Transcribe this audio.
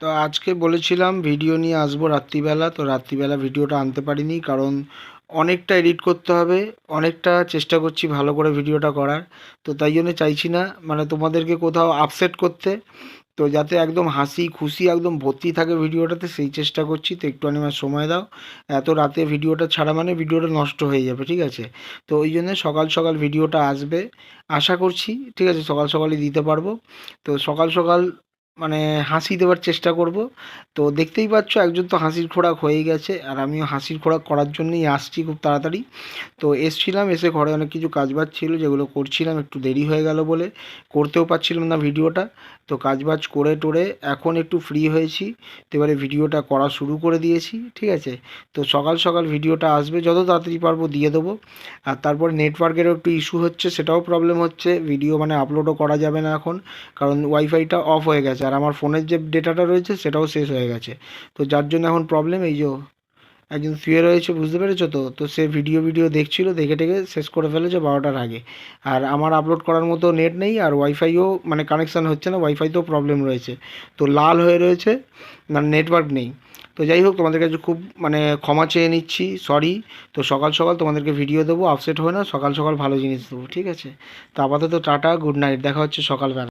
তো আজকে বলেছিলাম ভিডিও নিয়ে আসব রাত্রিবেলা, তো রাত্রিবেলা ভিডিওটা আনতে পারিনি কারণ অনেকটা এডিট করতে হবে, অনেকটা চেষ্টা করছি ভালো করে ভিডিওটা করার, তো তাই জন্য চাইছি না মানে তোমাদেরকে কোথাও আপসেট করতে, তো যাতে একদম হাসি খুশি, একদম ভর্তি থাকে ভিডিওটাতে সেই চেষ্টা করছি, তো একটু আমার সময় দাও, এত রাতে ভিডিওটা ছাড়া মানে ভিডিওটা নষ্ট হয়ে যাবে, ঠিক আছে? তো ওই জন্য সকাল সকাল ভিডিওটা আসবে, আশা করছি, ঠিক আছে? সকাল সকালই দিতে পারব, তো সকাল সকাল মানে হাসি দেওয়ার চেষ্টা করব। তো দেখতেই পাচ্ছ একজন তো হাসির খোরাক হয়ে গেছে আর আমিও হাসির খোরাক করার জন্যই আসছি খুব তাড়াতাড়ি। তো এসছিলাম, এসে ঘরে অনেক কিছু কাজবাজ ছিল যেগুলো করছিলাম, একটু দেরি হয়ে গেল বলে করতেও পারছিলাম না ভিডিওটা। তো কাজবাজ করে টোরে এখন একটু ফ্রি হয়েছি, তো এবারে ভিডিওটা করা শুরু করে দিয়েছি, ঠিক আছে? তো সকাল সকাল ভিডিওটা আসবে, যত তাড়াতাড়ি পারব দিয়ে দেবো। আর তারপরে নেটওয়ার্কেরও একটু ইস্যু হচ্ছে, সেটাও প্রবলেম হচ্ছে ভিডিও মানে আপলোডও করা যাবে না এখন, কারণ ওয়াইফাইটা অফ হয়ে গেছে। আর আমার ফোনের যে ডেটাটা রয়েছে, সেটাও শেষ হয়ে গেছে। তো যার জন্য এখন প্রবলেম এই যে একজন শুয়ে রয়েছে, বুঝতে পেরেছ তো? তো সে ভিডিও ভিডিও দেখছিল, দেখে টেকে শেষ করে ফেলেছে বারোটার আগে। আর আমার আপলোড করার মতো নেট নেই, আর ওয়াইফাইও মানে কানেকশান হচ্ছে না ওয়াইফাইতেও প্রবলেম রয়েছে। তো লাল হয়ে রয়েছে মানে নেটওয়ার্ক নেই। তো যাই হোক, তোমাদের কাছে খুব মানে ক্ষমা চেয়ে নিচ্ছি সরি তো সকাল সকাল তোমাদেরকে ভিডিও দেবো আপসেট হয় না, সকাল সকাল ভালো জিনিস দেবো, ঠিক আছে? তো আপাতত টাটা গুড নাইট দেখা হচ্ছে সকালবেলা।